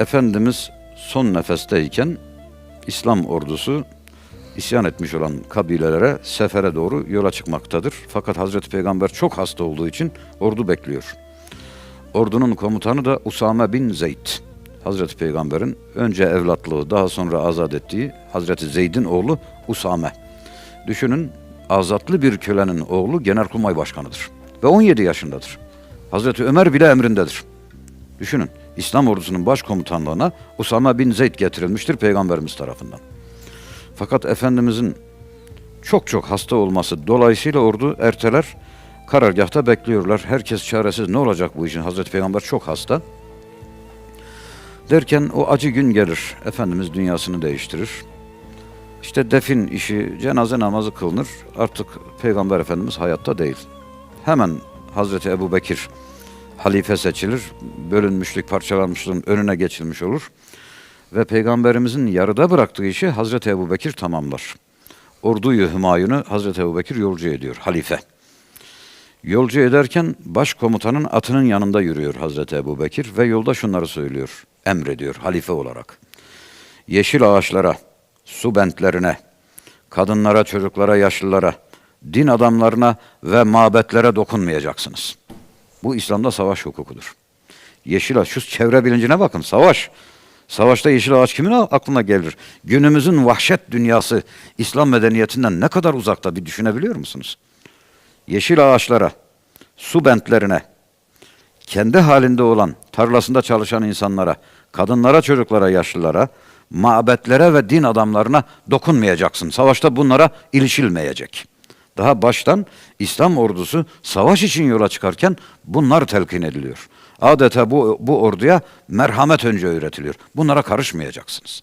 Efendimiz son nefesteyken İslam ordusu isyan etmiş olan kabilelere sefere doğru yola çıkmaktadır. Fakat Hazreti Peygamber çok hasta olduğu için ordu bekliyor. Ordunun komutanı da Usame bin Zeyd. Hazreti Peygamber'in önce evlatlığı daha sonra azat ettiği Hazreti Zeyd'in oğlu Usame. Düşünün azatlı bir kölenin oğlu Genelkurmay Başkanı'dır. Ve 17 yaşındadır. Hazreti Ömer bile emrindedir. Düşünün İslam ordusunun başkomutanlığına Usame bin Zeyd getirilmiştir Peygamberimiz tarafından. Fakat Efendimizin çok çok hasta olması dolayısıyla ordu erteler karargahta bekliyorlar. Herkes çaresiz ne olacak bu işin? Hazreti Peygamber çok hasta. Derken o acı gün gelir. Efendimiz dünyasını değiştirir. İşte defin işi, cenaze namazı kılınır. Artık Peygamber Efendimiz hayatta değil. Hemen Hazreti Ebu Bekir halife seçilir. Bölünmüşlük, parçalanmışlığın önüne geçilmiş olur. Ve Peygamberimizin yarıda bıraktığı işi Hazreti Ebu Bekir tamamlar. Orduyu Hümayun'u Hazreti Ebu Bekir yolcu ediyor, halife. Yolcu ederken başkomutanın atının yanında yürüyor Hazreti Ebu Bekir ve yolda şunları söylüyor, emrediyor halife olarak. Yeşil ağaçlara, su bentlerine, kadınlara, çocuklara, yaşlılara, din adamlarına ve mabetlere dokunmayacaksınız. Bu İslam'da savaş hukukudur. Yeşil ağaç, şu çevre bilincine bakın, savaş. Savaşta yeşil ağaç kimin aklına gelir? Günümüzün vahşet dünyası İslam medeniyetinden ne kadar uzakta bir düşünebiliyor musunuz? Yeşil ağaçlara, su bentlerine, kendi halinde olan tarlasında çalışan insanlara, kadınlara, çocuklara, yaşlılara, mabetlere ve din adamlarına dokunmayacaksın. Savaşta bunlara ilişilmeyecek. Daha baştan İslam ordusu savaş için yola çıkarken bunlar telkin ediliyor. Adeta bu, bu orduya merhamet önce öğretiliyor. Bunlara karışmayacaksınız.